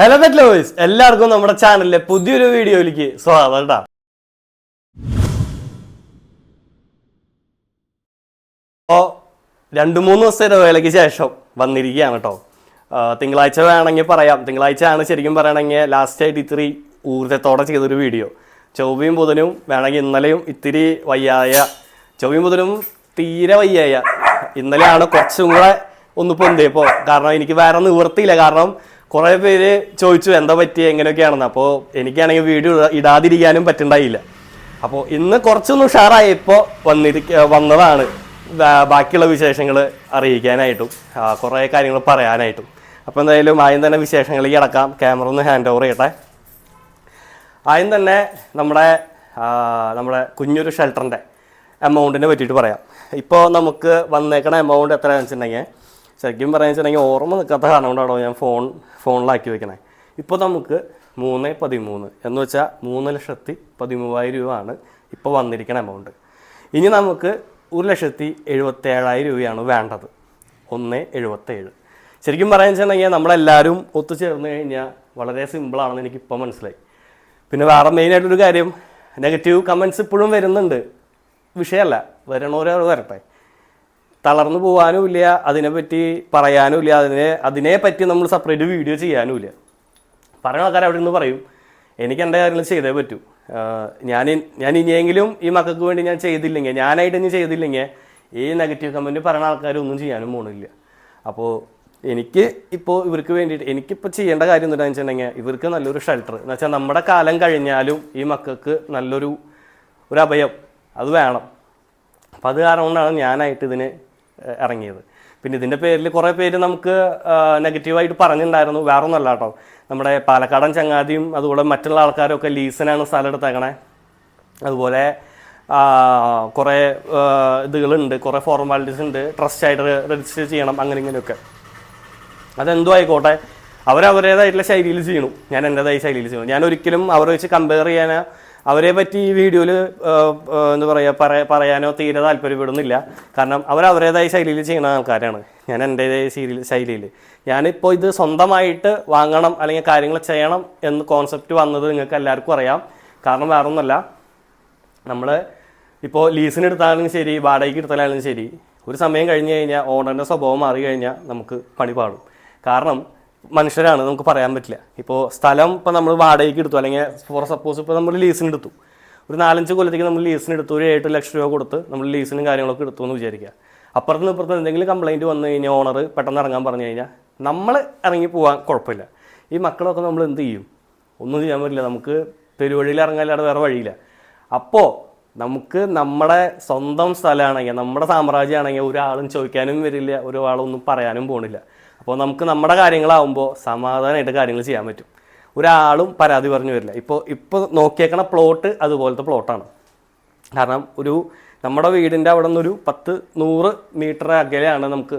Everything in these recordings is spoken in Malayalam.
ഹലോ പെറ്റ് ലോയിസ് എല്ലാവർക്കും നമ്മുടെ ചാനലിലെ പുതിയൊരു വീഡിയോയിലേക്ക് സ്വാഗതം കേട്ടോ. അപ്പോൾ രണ്ട് മൂന്ന് ദിവസത്തെ ഇടവേളയ്ക്ക് ശേഷം വന്നിരിക്കുകയാണ് കേട്ടോ. തിങ്കളാഴ്ച വേണമെങ്കിൽ പറയാം. തിങ്കളാഴ്ച ആണ് ശരിക്കും പറയണമെങ്കിൽ ലാസ്റ്റ് ആയിട്ട് ഇത്തിരി ഊർജത്തോടെ ചെയ്തൊരു വീഡിയോ ചൊവ്വയും ബുധനും വേണമെങ്കിൽ ഇന്നലെയും ഇത്തിരി വയ്യായ ചൊവ്വയും ബുധനും തീരെ വയ്യായ ഇന്നലെയാണ് കുറച്ചും കൂടെ ഒന്ന് പൊന്തിയപ്പോൾ. കാരണം എനിക്ക് വേറെ നിവൃത്തിയില്ല. കാരണം കുറേ പേര് ചോദിച്ചു എന്താ പറ്റി എങ്ങനെയൊക്കെയാണെന്ന്. അപ്പോൾ എനിക്കാണെങ്കിൽ വീഡിയോ ഇടാതിരിക്കാനും പറ്റുണ്ടായില്ല. അപ്പോൾ ഇന്ന് കുറച്ചൊന്ന് ഉഷാറായപ്പോൾ വന്നിരിക്ക വന്നതാണ് ബാക്കിയുള്ള വിശേഷങ്ങൾ അറിയിക്കാനായിട്ടും കുറേ കാര്യങ്ങൾ പറയാനായിട്ടും. അപ്പോൾ എന്തായാലും ആദ്യം തന്നെ വിശേഷങ്ങളിലേക്ക് കിടക്കാം. ക്യാമറ ഒന്ന് ഹാൻഡ് ഓവർ ചെയ്യട്ടെ. ആദ്യം തന്നെ നമ്മുടെ നമ്മുടെ കുഞ്ഞൊരു ഷെൽട്ടറിന്റെ എമൗണ്ടിനെ പറ്റിയിട്ട് പറയാം. ഇപ്പോൾ നമുക്ക് വന്നേക്കണ എമൗണ്ട് എത്രയാണെന്ന് വെച്ചിട്ടുണ്ടെങ്കിൽ ശരിക്കും പറയാന്ന് വെച്ചിട്ടുണ്ടെങ്കിൽ ഓർമ്മ നിൽക്കാത്ത കാരണം കൊണ്ടാണോ ഞാൻ ഫോൺ ഫോണിലാക്കി വെക്കണേ. ഇപ്പോൾ നമുക്ക് മൂന്ന് പതിമൂന്ന് എന്ന് വെച്ചാൽ മൂന്ന് ലക്ഷത്തി പതിമൂവായിരം രൂപയാണ് ഇപ്പോൾ വന്നിരിക്കുന്ന എമൗണ്ട് ഇനി നമുക്ക് ഒരു ലക്ഷത്തി എഴുപത്തേഴായിരം രൂപയാണ് വേണ്ടത്. ഒന്ന് എഴുപത്തേഴ് ശരിക്കും പറയാന്ന് വെച്ചിട്ടുണ്ടെങ്കിൽ നമ്മളെല്ലാവരും ഒത്തുചേർന്ന് കഴിഞ്ഞാൽ വളരെ സിമ്പിളാണെന്ന് എനിക്ക് ഇപ്പോൾ മനസ്സിലായി. പിന്നെ വേറെ മെയിനായിട്ടൊരു കാര്യം നെഗറ്റീവ് കമൻസ് ഇപ്പോഴും വരുന്നുണ്ട്. വിഷയമല്ല വരണോരോ വരട്ടെ. തളർന്നു പോകാനും ഇല്ല അതിനെപ്പറ്റി പറയാനും ഇല്ല അതിനെ അതിനെ പറ്റി നമ്മൾ സെപ്പറേറ്റ് വീഡിയോ ചെയ്യാനും ഇല്ല. പറയുന്ന ആൾക്കാർ അവിടെ നിന്ന് പറയും എനിക്ക് എന്റെ കാര്യങ്ങൾ ചെയ്തേ പറ്റൂ. ഞാൻ ഞാൻ ഇനിയെങ്കിലും ഈ മക്കൾക്ക് വേണ്ടി ഞാൻ ചെയ്തില്ലെങ്കിൽ ഞാനായിട്ട് ഇനി ചെയ്തില്ലെങ്കിൽ ഈ നെഗറ്റീവ് കമന്റ് പറയുന്ന ആൾക്കാരൊന്നും ചെയ്യാനും പോകണില്ല അപ്പോൾ എനിക്ക് ഇപ്പോൾ ഇവർക്ക് വേണ്ടിയിട്ട് എനിക്കിപ്പോൾ ചെയ്യേണ്ട കാര്യം എന്താണെന്ന് വെച്ചിട്ടുണ്ടെങ്കിൽ ഇവർക്ക് നല്ലൊരു ഷെൽട്ടർ എന്ന് വെച്ചാൽ നമ്മുടെ കാലം കഴിഞ്ഞാലും ഈ മക്കൾക്ക് നല്ലൊരു ഒരു അഭയം. അത് വേണം. അപ്പം അത് കാരണം കൊണ്ടാണ് ഞാനായിട്ട് ഇതിന് ഇറങ്ങിയത്. പിന്നെ ഇതിന്റെ പേരിൽ കുറേ പേര് നമുക്ക് നെഗറ്റീവായിട്ട് പറഞ്ഞിട്ടുണ്ടായിരുന്നു വേറെ ഒന്നല്ല കേട്ടോ. നമ്മുടെ പാലക്കാടൻ ചങ്ങാതിയും അതുപോലെ മറ്റുള്ള ആൾക്കാരൊക്കെ ലീസിനാണ് സ്ഥലം എടുത്തേക്കണേ. അതുപോലെ കുറേ ഇതുകളുണ്ട്. കുറേ ഫോർമാലിറ്റീസ് ഉണ്ട്. ട്രസ്റ്റ് ആയിട്ട് രജിസ്റ്റർ ചെയ്യണം. അങ്ങനെ ഇങ്ങനെയൊക്കെ. അതെന്തോ ആയിക്കോട്ടെ. അവരവരുടേതായിട്ടുള്ള ശൈലിയിൽ ചെയ്യണു. ഞാൻ എന്റെതായ ശൈലിയിൽ ചെയ്യണു. ഞാൻ ഒരിക്കലും അവരെ വെച്ച് കമ്പയർ ചെയ്യാനോ അവരെ പറ്റി ഈ വീഡിയോയിൽ എന്താ പറയുക പറയ പറയാനോ തീരെ താല്പര്യപ്പെടുന്നില്ല. കാരണം അവർ അവരുടേതായ ശൈലിയിൽ ചെയ്യുന്ന ആൾക്കാരാണ്. ഞാൻ എന്റെതായ ശൈലി ശൈലിയിൽ ഞാനിപ്പോൾ ഇത് സ്വന്തമായിട്ട് വാങ്ങണം അല്ലെങ്കിൽ കാര്യങ്ങൾ ചെയ്യണം എന്ന് കോൺസെപ്റ്റ് വന്നത് നിങ്ങൾക്ക് എല്ലാവർക്കും അറിയാം. കാരണം വേറൊന്നുമല്ല നമ്മൾ ഇപ്പോൾ ലീസിന് എടുത്താലും ശരി വാടകയ്ക്ക് എടുത്താലും ശരി ഒരു സമയം കഴിഞ്ഞ് കഴിഞ്ഞാൽ ഓണറിന്റെ സ്വഭാവം മാറി കഴിഞ്ഞാൽ നമുക്ക് പണി പാടും. കാരണം മനുഷ്യരാണ് നമുക്ക് പറയാൻ പറ്റില്ല. ഇപ്പോൾ സ്ഥലം ഇപ്പോൾ നമ്മൾ വാടകയ്ക്ക് എടുത്തു അല്ലെങ്കിൽ ഫോർ സപ്പോസ് ഇപ്പോൾ നമ്മൾ ലീസിന് എടുത്തു. ഒരു നാലഞ്ച് കൊല്ലത്തേക്ക് നമ്മൾ ലീസിന് എടുത്തു ഒരു എട്ട് ലക്ഷം രൂപ കൊടുത്ത് നമ്മൾ ലീസിനും കാര്യങ്ങളൊക്കെ എടുത്തു എന്ന് വിചാരിക്കുക. അപ്പുറത്ത് നിന്ന് ഇപ്പുറത്ത് എന്തെങ്കിലും കംപ്ലൈന്റ് വന്നു കഴിഞ്ഞാൽ ഓണർ പെട്ടെന്ന് ഇറങ്ങാൻ പറഞ്ഞു കഴിഞ്ഞാൽ നമ്മൾ ഇറങ്ങി പോകാൻ കുഴപ്പമില്ല. ഈ മക്കളൊക്കെ നമ്മൾ എന്ത് ചെയ്യും? ഒന്നും ചെയ്യാൻ പറ്റില്ല. നമുക്ക് പെരുവഴിയിൽ ഇറങ്ങാല്ലാതെ വേറെ വഴിയില്ല. അപ്പോൾ നമുക്ക് നമ്മുടെ സ്വന്തം സ്ഥലമാണെങ്കിൽ നമ്മുടെ സാമ്രാജ്യമാണെങ്കിൽ ഒരാളും ചോദിക്കാനും വരില്ല ഒരാളൊന്നും പറയാനും പോണില്ല. അപ്പോൾ നമുക്ക് നമ്മുടെ കാര്യങ്ങളാവുമ്പോൾ സമാധാനമായിട്ട് കാര്യങ്ങൾ ചെയ്യാൻ പറ്റും. ഒരാളും പരാതി പറഞ്ഞു വരില്ല. ഇപ്പോൾ ഇപ്പോൾ നോക്കിയേക്കണ പ്ലോട്ട് അതുപോലത്തെ പ്ലോട്ടാണ് കാരണം ഒരു നമ്മുടെ വീടിന്റെ അവിടെ നിന്നൊരു പത്ത് നൂറ് മീറ്റർ അകലെയാണ് നമുക്ക്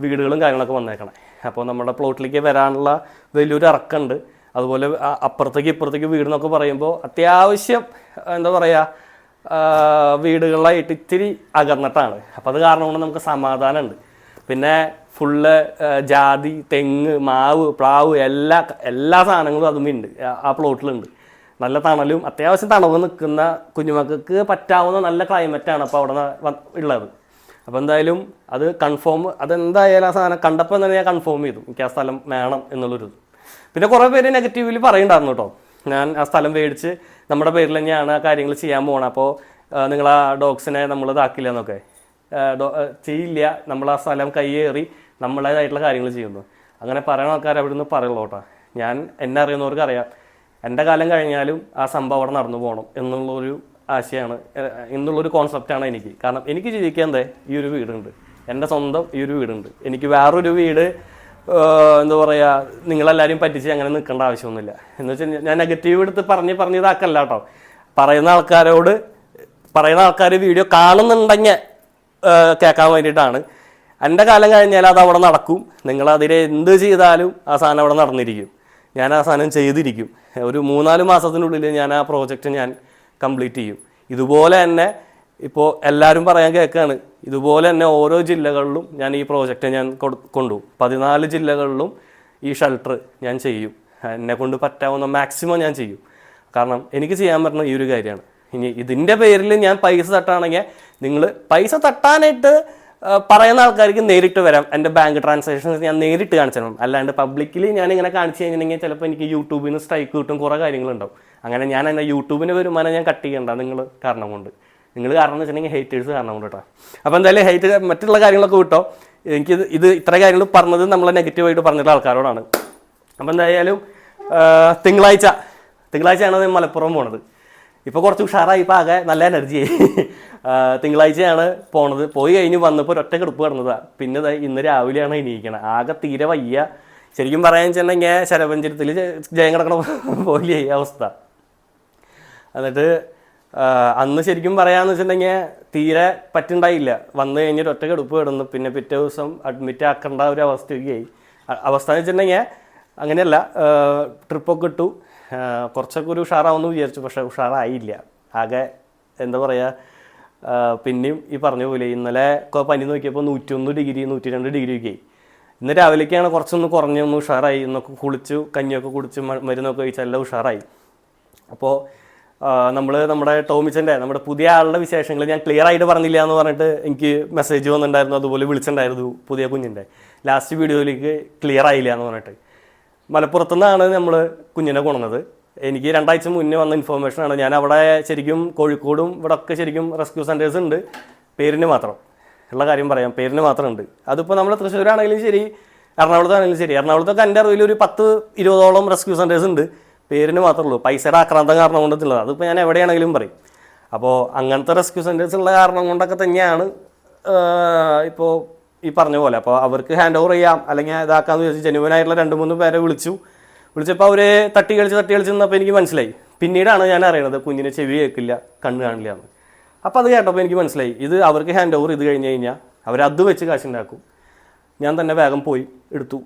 വീടുകളും കാര്യങ്ങളൊക്കെ വന്നേക്കണേ. അപ്പോൾ നമ്മുടെ പ്ലോട്ടിലേക്ക് വരാനുള്ള വലിയൊരു ഇറക്കമുണ്ട്. അതുപോലെ അപ്പുറത്തേക്ക് ഇപ്പുറത്തേക്ക് വീട് എന്നൊക്കെ പറയുമ്പോൾ അത്യാവശ്യം എന്താ പറയുക വീടുകളായിട്ട് ഇത്തിരി അകർന്നിട്ടാണ് അപ്പോൾ അത് കാരണം കൊണ്ട് നമുക്ക് സമാധാനമുണ്ട്. പിന്നെ ഫുള്ള് ജാതി തെങ്ങ് മാവ് പ്ലാവ് എല്ലാ എല്ലാ സാധനങ്ങളും അതുമുണ്ട് ആ പ്ലോട്ടിലുണ്ട്. നല്ല തണലും അത്യാവശ്യം തണവ് നിൽക്കുന്ന കുഞ്ഞുമക്കൾക്ക് പറ്റാവുന്ന നല്ല ക്ലൈമറ്റാണ് അപ്പോൾ അവിടെ ഉള്ളത്. അപ്പോൾ എന്തായാലും അത് കൺഫേം അതെന്തായാലും ആ സാധനം കണ്ടപ്പോൾ തന്നെ ഞാൻ കൺഫേം ചെയ്തു. എനിക്ക് ആ സ്ഥലം വേണം എന്നുള്ളൊരു. പിന്നെ കുറേ പേര് നെഗറ്റീവിൽ പറയുന്നുണ്ടായിരുന്നു കേട്ടോ. ഞാൻ ആ സ്ഥലം മേടിച്ച് നമ്മുടെ പേരിൽ തന്നെയാണ് ആ കാര്യങ്ങൾ ചെയ്യാൻ പോകണം അപ്പോൾ നിങ്ങൾ ആ ഡോഗ്സിനെ നമ്മൾ ഇതാക്കില്ല എന്നൊക്കെ. ചെയ്യില്ല. നമ്മൾ ആ സ്ഥലം കയ്യേറി നമ്മളേതായിട്ടുള്ള കാര്യങ്ങൾ ചെയ്യുന്നു. അങ്ങനെ പറയുന്ന ആൾക്കാർ അവിടെ നിന്ന് പറയുള്ളൂ കേട്ടോ. ഞാൻ എന്നെ അറിയുന്നവർക്ക് അറിയാം. എന്റെ കാലം കഴിഞ്ഞാലും ആ സംഭവം അവിടെ നടന്നു പോകണം എന്നുള്ളൊരു ആശയമാണ് എന്നുള്ളൊരു കോൺസെപ്റ്റാണ് എനിക്ക്. കാരണം എനിക്ക് ജീവിക്കാൻ എന്തേ? ഈ ഒരു വീടുണ്ട്. എന്റെ സ്വന്തം ഈ ഒരു വീടുണ്ട്. എനിക്ക് വേറൊരു വീട് എന്താ പറയുക നിങ്ങളെല്ലാവരും പറ്റിച്ച് അങ്ങനെ നിൽക്കേണ്ട ആവശ്യമൊന്നുമില്ല. എന്ന് വെച്ചാൽ ഞാൻ നെഗറ്റീവ് എടുത്ത് പറഞ്ഞ് പറഞ്ഞ് ഇതാക്കല്ല കേട്ടോ. പറയുന്ന ആൾക്കാരോട് പറയുന്ന ആൾക്കാർ വീഡിയോ കാണുന്നുണ്ടെങ്കിൽ കേൾക്കാൻ വേണ്ടിയിട്ടാണ്. എന്റെ കാലം കഴിഞ്ഞാൽ അത് അവിടെ നടക്കും. നിങ്ങൾ എന്ത് ചെയ്താലും ആ സാധനം അവിടെ നടന്നിരിക്കും. ഞാൻ ആ സാധനം ചെയ്തിരിക്കും. ഒരു മൂന്നാൽ മാസത്തിനുള്ളിൽ ഞാൻ ആ പ്രോജക്റ്റ് ഞാൻ കംപ്ലീറ്റ് ചെയ്യും. ഇതുപോലെ തന്നെ ഇപ്പോൾ എല്ലാവരും പറയാൻ കേൾക്കുകയാണ്. ഇതുപോലെ തന്നെ ഓരോ ജില്ലകളിലും ഞാൻ ഈ പ്രോജക്റ്റ് ഞാൻ കൊണ്ടുപോകും. പതിനാല് ജില്ലകളിലും ഈ ഷെൽട്ടർ ഞാൻ ചെയ്യും. എന്നെ കൊണ്ട് പറ്റാവുന്ന മാക്സിമം ഞാൻ ചെയ്യും. കാരണം എനിക്ക് ചെയ്യാൻ പറ്റുന്ന ഈ ഒരു കാര്യമാണ്. ഇനി ഇതിന്റെ പേരിൽ ഞാൻ പൈസ തട്ടാണെങ്കിൽ നിങ്ങൾ പൈസ തട്ടാനായിട്ട് പറയുന്ന ആൾക്കാർക്ക് നേരിട്ട് വരാം. എന്റെ ബാങ്ക് ട്രാൻസാക്ഷൻസ് ഞാൻ നേരിട്ട് കാണിച്ചു തരണം അല്ലാണ്ട് പബ്ലിക്കലി ഞാൻ ഇങ്ങനെ കാണിച്ചു കഴിഞ്ഞിട്ടുണ്ടെങ്കിൽ ചിലപ്പോൾ എനിക്ക് യൂട്യൂബിൽ നിന്ന് സ്ട്രൈക്ക് കിട്ടും കുറേ കാര്യങ്ങളുണ്ടാവും. അങ്ങനെ ഞാൻ എന്റെ യൂട്യൂബിന് വരുമാനം ഞാൻ കട്ട് ചെയ്യണ്ട നിങ്ങൾ കാരണം കൊണ്ട്. നിങ്ങൾ കാരണം എന്ന് വെച്ചിട്ടുണ്ടെങ്കിൽ ഹേറ്റേഴ്സ് കാരണം കൊണ്ട് കേട്ടോ അപ്പോൾ എന്തായാലും ഹേറ്റ് മറ്റുള്ള കാര്യങ്ങളൊക്കെ വിട്ടോ. എനിക്ക് ഇത് ഇത് ഇത്ര കാര്യങ്ങൾ പറഞ്ഞത് നമ്മളെ നെഗറ്റീവായിട്ട് പറഞ്ഞിട്ടുള്ള ആൾക്കാരോടാണ്. അപ്പോൾ എന്തായാലും തിങ്കളാഴ്ച തിങ്കളാഴ്ചയാണ് മലപ്പുറം പോണത്. ഇപ്പോൾ കുറച്ച് ഉഷാറായി ഇപ്പോൾ ആകെ നല്ല എനർജി തിങ്കളാഴ്ചയാണ് പോണത്. പോയി കഴിഞ്ഞ് വന്നപ്പോൾ ഒറ്റ കിടപ്പ് കിടന്നതാണ് പിന്നെ ഇന്ന് രാവിലെയാണ് എണീക്കണത്. ആകെ തീരെ വയ്യ. ശരിക്കും പറയാൻ വെച്ചിട്ടുണ്ടെങ്കിൽ ശരപഞ്ചരത്തിൽ ജയം കിടക്കണ പോലെ അവസ്ഥ. എന്നിട്ട് അന്ന് ശരിക്കും പറയാന്ന് വെച്ചിട്ടുണ്ടെങ്കിൽ തീരെ പറ്റുണ്ടായില്ല. വന്നു കഴിഞ്ഞിട്ട് ഒറ്റ കടുപ്പ് കിടന്നു. പിന്നെ പിറ്റേ ദിവസം അഡ്മിറ്റ് ആക്കേണ്ട ഒരു അവസ്ഥയൊക്കെയായി അവസ്ഥ എന്ന് വെച്ചിട്ടുണ്ടെങ്കിൽ അങ്ങനെയല്ല. ട്രിപ്പൊക്കെ ഇട്ടു. കുറച്ചൊക്കെ ഒരു ഉഷാറാവുമെന്ന് വിചാരിച്ചു പക്ഷേ ഉഷാറായില്ല. ആകെ എന്താ പറയുക പിന്നെയും ഈ പറഞ്ഞ പോലെ ഇന്നലെ പനി നോക്കിയപ്പോൾ നൂറ്റൊന്ന് ഡിഗ്രി നൂറ്റി രണ്ട് ഡിഗ്രി ഒക്കെ ആയി ഇന്ന് രാവിലേക്കാണ് കുറച്ചൊന്ന് കുറഞ്ഞൊന്ന് ഉഷാറായി. ഇന്നൊക്കെ കുളിച്ചു കഞ്ഞിയൊക്കെ കുടിച്ച് മരുന്നൊക്കെ കഴിച്ച് എല്ലാം ഉഷാറായി. അപ്പോൾ നമ്മൾ നമ്മുടെ ടോമിച്ചന്റെ നമ്മുടെ പുതിയ ആളുടെ വിശേഷങ്ങൾ ഞാൻ ക്ലിയർ ആയിട്ട് പറഞ്ഞില്ല എന്ന് പറഞ്ഞിട്ട് എനിക്ക് മെസ്സേജ് വന്നിട്ടുണ്ടായിരുന്നു അതുപോലെ വിളിച്ചിട്ടുണ്ടായിരുന്നു പുതിയ കുഞ്ഞിന്റെ. ലാസ്റ്റ് വീഡിയോയിലേക്ക് ക്ലിയർ ആയില്ല എന്ന് പറഞ്ഞിട്ട്. മലപ്പുറത്തു നിന്നാണ് നമ്മൾ കുഞ്ഞിനെ കൊണ്ടുവന്നത്. എനിക്ക് രണ്ടാഴ്ച മുന്നേ വന്ന ഇൻഫോർമേഷൻ ആണ്. ഞാൻ അവിടെ ശരിക്കും കോഴിക്കോടും ഇവിടെ ഒക്കെ ശരിക്കും റെസ്ക്യൂ സെന്റേഴ്സ് ഉണ്ട്. പേരിന് മാത്രം. ഉള്ള കാര്യം പറയാം. പേരിന് മാത്രം ഉണ്ട്. അതിപ്പോൾ നമ്മൾ തൃശ്ശൂരാണെങ്കിലും ശരി എറണാകുളത്താണെങ്കിലും ശരി. എറണാകുളത്തൊക്കെ എന്റെ അറിവിൽ ഒരു പത്ത് ഇരുപതോളം റെസ്ക്യൂ സെന്റേഴ്സ് ഉണ്ട്. പേരിന് മാത്രമേ ഉള്ളൂ. പൈസയുടെ ആക്രാന്തം കാരണം കൊണ്ടുള്ളത് അതിപ്പോൾ ഞാൻ എവിടെയാണെങ്കിലും പറയും. അപ്പോൾ അങ്ങനത്തെ റെസ്ക്യൂ സെന്റേഴ്സ് ഉള്ള കാരണം കൊണ്ടൊക്കെ തന്നെയാണ് ഇപ്പോൾ ഈ പറഞ്ഞ പോലെ. അപ്പോൾ അവർക്ക് ഹാൻഡ് ഓവർ ചെയ്യാം. അല്ലെങ്കിൽ ഇതാക്കാമെന്ന് വിചാരിച്ച് ജനുവനായിട്ടുള്ള രണ്ട് മൂന്ന് പേരെ വിളിച്ചു. വിളിച്ചപ്പോൾ അവർ തട്ടി കളിച്ച് തട്ടി കളിച്ച് നിന്നപ്പോൾ എനിക്ക് മനസ്സിലായി. പിന്നീടാണ് ഞാൻ അറിയണത് കുഞ്ഞിന് ചെവി കേൾക്കില്ല കണ്ണ് കാണില്ല എന്ന്. അപ്പോൾ അത് കേട്ടപ്പോൾ എനിക്ക് മനസ്സിലായി. ഇത് അവർക്ക് ഹാൻഡ് ഓവർ ഇത് കഴിഞ്ഞ് കഴിഞ്ഞാൽ അവരത് വെച്ച് കാശുണ്ടാക്കും. ഞാൻ തന്നെ വേഗം പോയി എടുത്തു.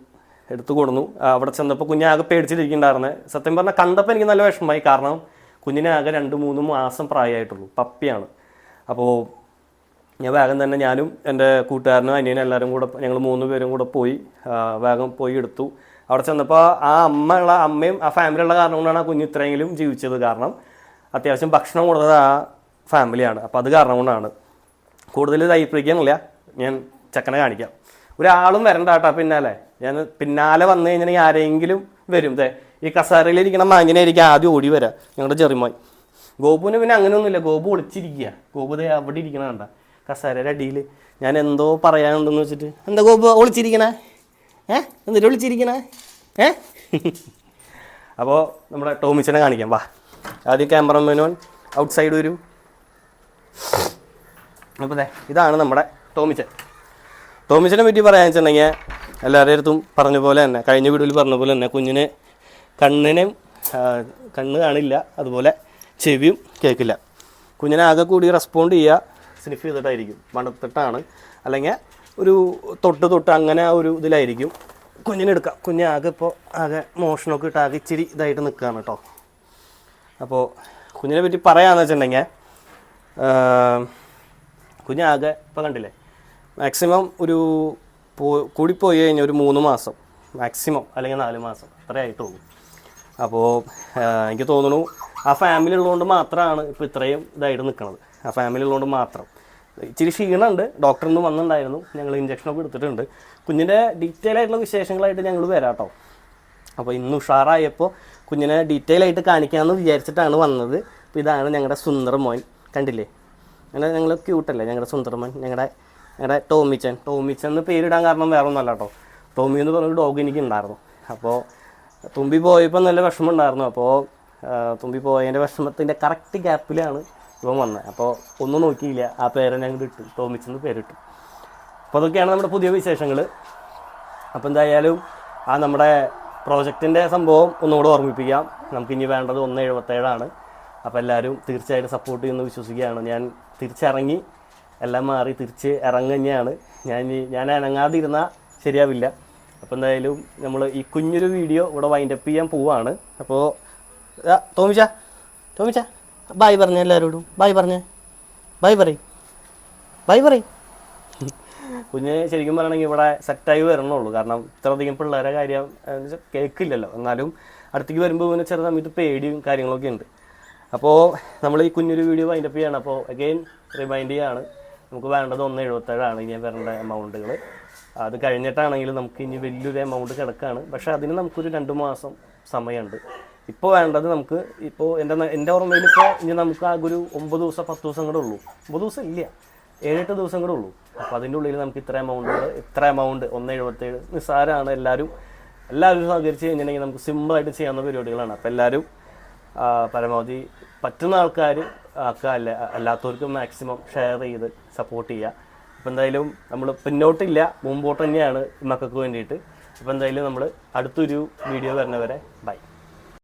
എടുത്തു കൊടുന്നു അവിടെ ചെന്നപ്പോൾ കുഞ്ഞാകെ പേടിച്ചിരിക്കുന്നുണ്ടായിരുന്നെ. സത്യം പറഞ്ഞാൽ കണ്ടപ്പോൾ എനിക്ക് നല്ല വിഷമമായി. കാരണം കുഞ്ഞിനെ ആകെ രണ്ട് മൂന്ന് മാസം പ്രായമായിട്ടുള്ളൂ. പപ്പിയാണ്. അപ്പോൾ ഞാൻ വേഗം തന്നെ ഞാനും എന്റെ കൂട്ടുകാരനും അനിയനും എല്ലാവരും കൂടെ ഞങ്ങൾ മൂന്ന് പേരും കൂടെ പോയി വേഗം പോയി എടുത്തു. അവിടെ ചെന്നപ്പോൾ ആ അമ്മ ഉള്ള അമ്മയും ആ ഫാമിലി ഉള്ള കാരണം കൊണ്ടാണ് ആ കുഞ്ഞ് ഇത്രയെങ്കിലും ജീവിച്ചത്. കാരണം അത്യാവശ്യം ഭക്ഷണം കൊടുത്തത് ആ ഫാമിലിയാണ് അപ്പോൾ അത് കാരണം കൊണ്ടാണ്. കൂടുതൽ തയ്പ്പിക്കാനില്ല ഞാൻ ചെക്കനെ കാണിക്കാം. ഒരാളും വരണ്ട കേട്ടോ പിന്നാലെ. ഞാൻ പിന്നാലെ വന്നു കഴിഞ്ഞാൽ ആരെങ്കിലും വരും. ദേ ഈ കസാരയിലിരിക്കണ മാങ്ങിനായിരിക്കും ആദ്യം ഓടി വരാം. ഞങ്ങളുടെ ചെറിമോൻ ഗോപുവിന് പിന്നെ അങ്ങനെയൊന്നുമില്ല. ഗോപു ഒളിച്ചിരിക്കുക ഗോപു ദേ അവിടെ ഇരിക്കണ കണ്ട. കസാരയുടെ അടിയിൽ ഞാൻ എന്തോ പറയാനുണ്ടെന്ന് വെച്ചിട്ട് എന്താ ഗോപ ഒളിച്ചിരിക്കണേ ഏ? എന്നിട്ട് ഒളിച്ചിരിക്കണേ ഏ? അപ്പോൾ നമ്മുടെ ടോമിച്ചനെ കാണിക്കാം വാ. ആദ്യം ക്യാമറമാനോൻ ഔട്ട് സൈഡ് വരൂ. അപ്പോൾ ദേ ഇതാണ് നമ്മുടെ ടോമിച്ചൻ. ടോമിച്ചനെ പറ്റി പറയാന്ന് വെച്ചിട്ടുണ്ടെങ്കിൽ എല്ലാവരുടെ അടുത്തും പറഞ്ഞ പോലെ തന്നെ കഴിഞ്ഞ വീഡിയോയിൽ പറഞ്ഞ പോലെ തന്നെ കുഞ്ഞിന് കണ്ണിനും ആ, കണ്ണ് കാണില്ല അതുപോലെ ചെവിയും കേൾക്കില്ല കുഞ്ഞിനെ ആകെ കൂടി റെസ്പോണ്ട് ചെയ്യുക സ്നിഫ് ചെയ്തിട്ടായിരിക്കും മണത്തിട്ടാണ്. അല്ലെങ്കിൽ ഒരു തൊട്ട് തൊട്ട് അങ്ങനെ ഒരു ഇതിലായിരിക്കും. കുഞ്ഞിനെടുക്കാം കുഞ്ഞ് ആകെ ഇപ്പോൾ ആകെ മോഷണമൊക്കെ ഇട്ട് ആകെ ഇച്ചിരി ഇതായിട്ട് നിൽക്കുകയാണ് കേട്ടോ. അപ്പോൾ കുഞ്ഞിനെ പറ്റി പറയാമെന്ന് വെച്ചിട്ടുണ്ടെങ്കിൽ കുഞ്ഞാകെ ഇപ്പോൾ കണ്ടില്ലേ മാക്സിമം ഒരു പോ കൂടിപ്പോയി കഴിഞ്ഞാൽ ഒരു മൂന്ന് മാസം. മാക്സിമം അല്ലെങ്കിൽ നാല് മാസം. അത്രേ ആയിട്ടുള്ളൂ. അപ്പോൾ എനിക്ക് തോന്നുന്നു ആ ഫാമിലി ഉള്ളതുകൊണ്ട് മാത്രമാണ് ഇപ്പോൾ ഇത്രയും ഇതായിട്ട് നിൽക്കുന്നത് ആ ഫാമിലി ഉള്ളതുകൊണ്ട് മാത്രം. ഇച്ചിരി ക്ഷീണമുണ്ട്. ഡോക്ടർ ഒന്ന് വന്നിട്ടുണ്ടായിരുന്നു. ഞങ്ങൾ ഇഞ്ചക്ഷനൊക്കെ എടുത്തിട്ടുണ്ട്. കുഞ്ഞിന്റെ ഡീറ്റെയിൽ ആയിട്ടുള്ള വിശേഷങ്ങളായിട്ട് ഞങ്ങൾ വരാം കേട്ടോ അപ്പോൾ ഇന്ന് ഉഷാറായപ്പോൾ കുഞ്ഞിനെ ഡീറ്റെയിൽ ആയിട്ട് കാണിക്കാമെന്ന് വിചാരിച്ചിട്ടാണ് വന്നത്. അപ്പോൾ ഇതാണ് ഞങ്ങളുടെ സുന്ദർ മോൻ. കണ്ടില്ലേ? അങ്ങനെ ഞങ്ങൾ ക്യൂട്ടല്ലേ ഞങ്ങളുടെ സുന്ദർ മോൻ. ഞങ്ങളുടെ ഞങ്ങളുടെ ടോമിച്ചൻ ടോമിച്ചൻ എന്ന് പേരിടാൻ കാരണം വേറെ ഒന്നല്ല കേട്ടോ ടോമി എന്ന് പറഞ്ഞൊരു ഡോഗ് എനിക്ക് ഉണ്ടായിരുന്നു. അപ്പോൾ തുമ്പി പോയപ്പോൾ നല്ല വിഷമം ഉണ്ടായിരുന്നു. അപ്പോൾ തുമ്പി പോയതിന്റെ വിഷമത്തിന്റെ കറക്റ്റ് ഗ്യാപ്പിലാണ് ഇവൻ വന്നത് അപ്പോൾ ഒന്നും നോക്കിയില്ല. ആ പേരെ ഞങ്ങൾ ഇട്ടു ടോമിച്ചെന്ന് പേരിട്ടു. അപ്പോൾ അതൊക്കെയാണ് നമ്മുടെ പുതിയ വിശേഷങ്ങൾ അപ്പോൾ എന്തായാലും ആ നമ്മുടെ പ്രോജക്റ്റിന്റെ സംഭവം ഒന്നുകൂടെ ഓർമ്മിപ്പിക്കാം. നമുക്ക് ഇനി വേണ്ടത് ഒന്ന് എഴുപത്തേഴാണ്. അപ്പോൾ എല്ലാവരും തീർച്ചയായിട്ടും സപ്പോർട്ട് ചെയ്യുമെന്ന് വിശ്വസിക്കുകയാണ്. ഞാൻ തിരിച്ചിറങ്ങി എല്ലാം മാറി തിരിച്ച് ഇറങ്ങുകയാണ്. ഞാൻ ഞാൻ അനങ്ങാതിരുന്നാൽ ശരിയാവില്ല. അപ്പോൾ എന്തായാലും നമ്മൾ ഈ കുഞ്ഞൊരു വീഡിയോ ഇവിടെ വൈൻഡപ്പ് ചെയ്യാൻ പോവാണ്. അപ്പോൾ തോമിച്ച ടോമിച്ച ബായ് പറഞ്ഞ എല്ലാവരോടും ബായ് പറഞ്ഞേ. ബായ് പറയും. ബായ് പറയും. കുഞ്ഞ് ശരിക്കും പറയണമെങ്കിൽ ഇവിടെ സെറ്റായി വരണുള്ളൂ. കാരണം ഇത്രയധികം പിള്ളേരെ കാര്യം കേൾക്കില്ലല്ലോ. എന്നാലും അടുത്തേക്ക് വരുമ്പോൾ ഇവന് ചെറിയ സമയത്ത് പേടിയും കാര്യങ്ങളൊക്കെ ഉണ്ട്. അപ്പോൾ നമ്മൾ ഈ കുഞ്ഞൊരു വീഡിയോ വൈൻഡപ്പ് ചെയ്യാണ്. അപ്പോൾ അഗെയിൻ റിമൈൻഡ് ചെയ്യാണ്. നമുക്ക് വേണ്ടത് ഒന്ന് എഴുപത്തേഴാണ് ഇനി വരേണ്ട എമൗണ്ടുകൾ അത് കഴിഞ്ഞിട്ടാണെങ്കിൽ നമുക്ക് ഇനി വലിയൊരു എമൗണ്ട് കിടക്കാണ്. പക്ഷേ അതിന് നമുക്കൊരു രണ്ട് മാസം സമയമുണ്ട്. ഇപ്പോൾ വേണ്ടത് നമുക്ക് ഇപ്പോൾ എന്റെ എന്റെ ഓർമ്മയിൽ ഇപ്പോൾ ഇനി നമുക്ക് ആകെ ഒരു ഒമ്പത് ദിവസം പത്ത് ദിവസം കൂടെ ഉള്ളൂ. ഒമ്പത് ദിവസം ഇല്ല. ഏഴെട്ട് ദിവസം കൂടെ ഉള്ളൂ. അപ്പോൾ അതിന്റെ ഉള്ളിൽ നമുക്ക് ഇത്ര എമൗണ്ട് ഇത്ര എമൗണ്ട് ഒന്ന് എഴുപത്തേഴ് നിസ്സാരമാണ് എല്ലാവരും. എല്ലാവരും സഹകരിച്ച് കഴിഞ്ഞിട്ടുണ്ടെങ്കിൽ നമുക്ക് സിമ്പിളായിട്ട് ചെയ്യാവുന്ന പരിപാടികളാണ്. അപ്പോൾ എല്ലാവരും പരമാവധി പറ്റുന്ന ആൾക്കാർ ആക്കുക അല്ല അല്ലാത്തവർക്ക് മാക്സിമം ഷെയർ ചെയ്ത് സപ്പോർട്ട് ചെയ്യുക. അപ്പോൾ എന്തായാലും നമ്മൾ പിന്നോട്ടില്ല. മുമ്പോട്ട് തന്നെയാണ് മക്കൾക്ക് വേണ്ടിയിട്ട്. അപ്പോൾ എന്തായാലും നമ്മൾ അടുത്തൊരു വീഡിയോ വരുന്നവരെ ബൈ